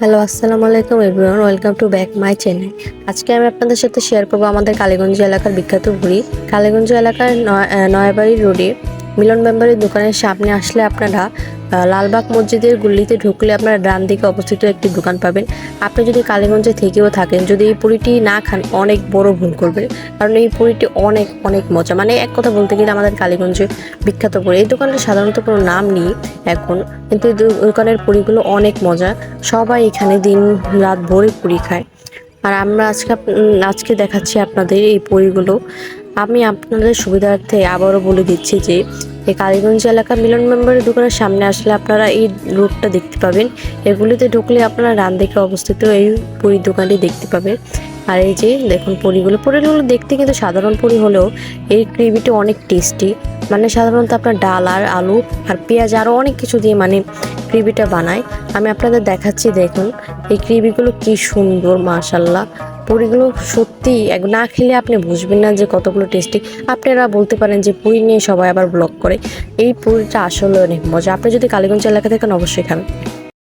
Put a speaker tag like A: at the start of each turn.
A: Hello, আসসালামু আলাইকুম everyone, welcome to back my channel. আজকে আমি আপনাদের সাথে শেয়ার করব আমাদের কালীগঞ্জ এলাকার বিখ্যাত ঘুরি কালীগঞ্জ এলাকার নয়াবাড়ি রোডে মিলন মেম্বারের দোকানের সামনে আসলে আপনারা লালবাগ মসজিদের গুল্লিতে ঢুকলে আপনারা ডান দিকে অবস্থিত একটি দোকান পাবেন। আপনি যদি কালীগঞ্জে থেকেও থাকেন, যদি এই পুরিটি না খান, অনেক বড় ভুল করবেন কারণ এই পুরিটি অনেক অনেক মজা। মানে এক কথা বলতে গেলে আমাদের কালীগঞ্জে বিখ্যাত পুরি। এই দোকানটা সাধারণত কোনো নাম নেই এখন, কিন্তু এই দোকানের পুরিগুলো অনেক মজা। সবাই এখানে দিন, রাত ভরে পুরি খায়। আর আমরা আজকে আজকে দেখাচ্ছি আপনাদের এই পুরিগুলো। আমি আপনাদের সুবিধার্থে আবারও বলে দিচ্ছি যে এই কালীগঞ্জ এলাকা মিলন মেম্বারের দোকানের সামনে আসলে আপনারা এই রোডটা দেখতে পাবেন। এগুলিতে ঢুকলে আপনারা ডান দিকে অবস্থিত এই পুরীর দোকানটি দেখতে পাবেন। আর এই যে দেখুন পুরিগুলো পুরিগুলো দেখতে কিন্তু সাধারণ পুরি হলেও এই গ্রেভিটা অনেক টেস্টি। মানে সাধারণত আপনার ডাল আর আলু আর পেঁয়াজ আরও অনেক কিছু দিয়ে মানে গ্রেভিটা বানায়। আমি আপনাদের দেখাচ্ছি দেখুন এই গ্রেভিগুলো কি সুন্দর মাশাল্লাহ পুরিগুলো সত্যি না খেলে আপনি বুঝবেন না যে কতগুলো টেস্টি আপনারা বলতে পারেন যে পুরি নিয়ে সবাই আবার ব্লগ করে। এই পুরিটা আসলে অনেক মজা। আপনি যদি কালীগঞ্জ এলাকা থাকেন, অবশ্যই খাবেন।